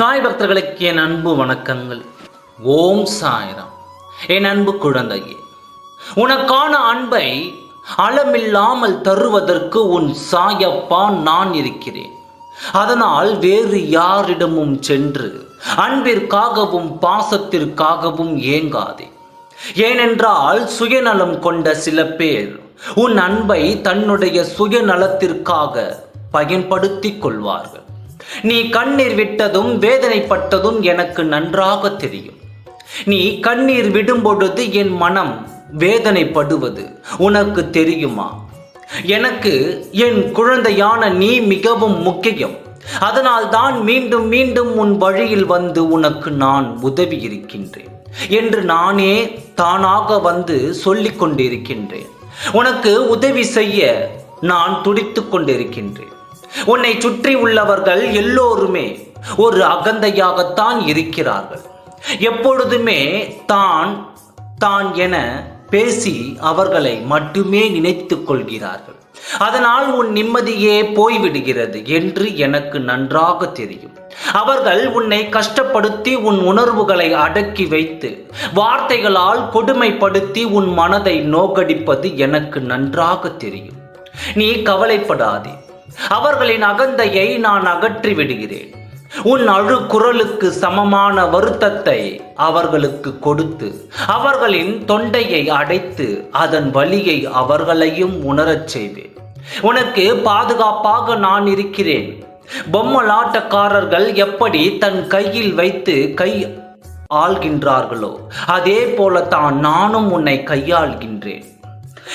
சாய் பக்தர்களுக்கு என் அன்பு வணக்கங்கள். ஓம் சாய்ராம். என் அன்பு குழந்தையே உனக்கான அன்பை அளமில்லாமல் தருவதற்கு உன் சாயப்பா நான் இருக்கிறேன். அதனால் வேறு யாரிடமும் சென்று அன்பிற்காகவும் பாசத்திற்காகவும் ஏங்காதே. ஏனென்றால் சுயநலம் கொண்ட சில பேர் உன் அன்பை தன்னுடைய சுயநலத்திற்காக பயன்படுத்திக் கொள்வார்கள். நீ கண்ணீர் விட்டதும் வேதனைப்பட்டதும் எனக்கு நன்றாக தெரியும். நீ கண்ணீர் விடும் பொழுது என் மனம் வேதனைப்படுவது உனக்கு தெரியுமா? எனக்கு என் குழந்தையான நீ மிகவும் முக்கியம். அதனால் தான் மீண்டும் மீண்டும் உன் வழியில் வந்து உனக்கு நான் உதவி இருக்கின்றேன் என்று நானே தானாக வந்து சொல்லிக் கொண்டிருக்கின்றேன் உனக்கு உதவி செய்ய நான் துடித்துக் கொண்டிருக்கின்றேன். உன்னை சுற்றி உள்ளவர்கள் எல்லோருமே ஒரு அகந்தையாகத்தான் இருக்கிறார்கள். எப்பொழுதுமே தான் தான் என பேசி அவர்களை மட்டுமே நினைத்து கொள்கிறார்கள். அதனால் உன் நிம்மதியே போய்விடுகிறது என்று எனக்கு நன்றாக தெரியும். அவர்கள் உன்னை கஷ்டப்படுத்தி உன் உணர்வுகளை அடக்கி வைத்து வார்த்தைகளால் கொடுமைப்படுத்தி உன் மனதை நோக்கடிப்பது எனக்கு நன்றாக தெரியும். நீ கவலைப்படாதே. அவர்களின் அகந்தையை நான் அகற்றி விடுகிறேன் உன் அழுக்குரலுக்கு சமமான வருத்தத்தை அவர்களுக்கு கொடுத்து அவர்களின் தொண்டையை அடைத்து அதன் வலியை அவர்களையும் உணரச் செய்வேன். உனக்கு பாதுகாப்பாக நான் இருக்கிறேன். பொம்மலாட்டக்காரர்கள் எப்படி தன் கையில் வைத்து கை ஆள்கின்றார்களோ அதே போலத்தான் நானும் உன்னை கையாள்கின்றேன்.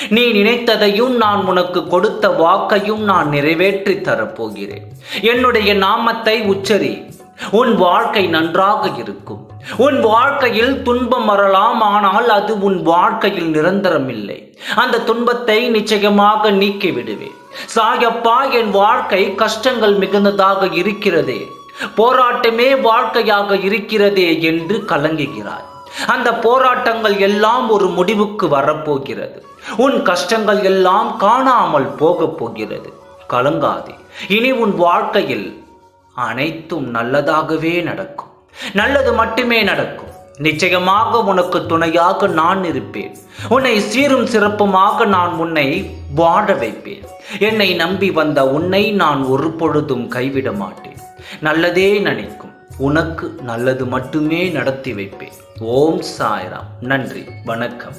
நீ நினைத்ததையும் நான் உனக்கு கொடுத்த வாக்கையும் நான் நிறைவேற்றி தரப்போகிறேன். என்னுடைய நாமத்தை உச்சரி. உன் வாழ்க்கை நன்றாக இருக்கும். உன் வாழ்க்கையில் துன்பம் வரலாம் ஆனால் அது உன் வாழ்க்கையில் நிரந்தரமில்லை. அந்த துன்பத்தை நிச்சயமாக நீக்கி விடுவேன் சாயப்பா என் வாழ்க்கை கஷ்டங்கள் மிகுந்ததாக இருக்கிறதே. போராட்டமே வாழ்க்கையாக இருக்கிறதே என்று கலங்குகிறாய். அந்த போராட்டங்கள் எல்லாம் ஒரு முடிவுக்கு வரப்போகிறது. உன் கஷ்டங்கள் எல்லாம் காணாமல் போகப் போகிறது. கலங்காதே. இனி உன் வாழ்க்கையில் அனைத்தும் நல்லதாகவே நடக்கும். நல்லது மட்டுமே நடக்கும். நிச்சயமாக உனக்கு துணையாக நான் இருப்பேன். உன்னை சீரும் சிறப்புமாக நான் உன்னை வாழ வைப்பேன். என்னை நம்பி வந்த உன்னை நான் ஒரு பொழுதும் கைவிட மாட்டேன். நல்லதே நினைக்கும். உனக்கு நல்லது மட்டுமே நடத்தி வைப்பேன். ஓம் சாய்ராம். நன்றி. வணக்கம்.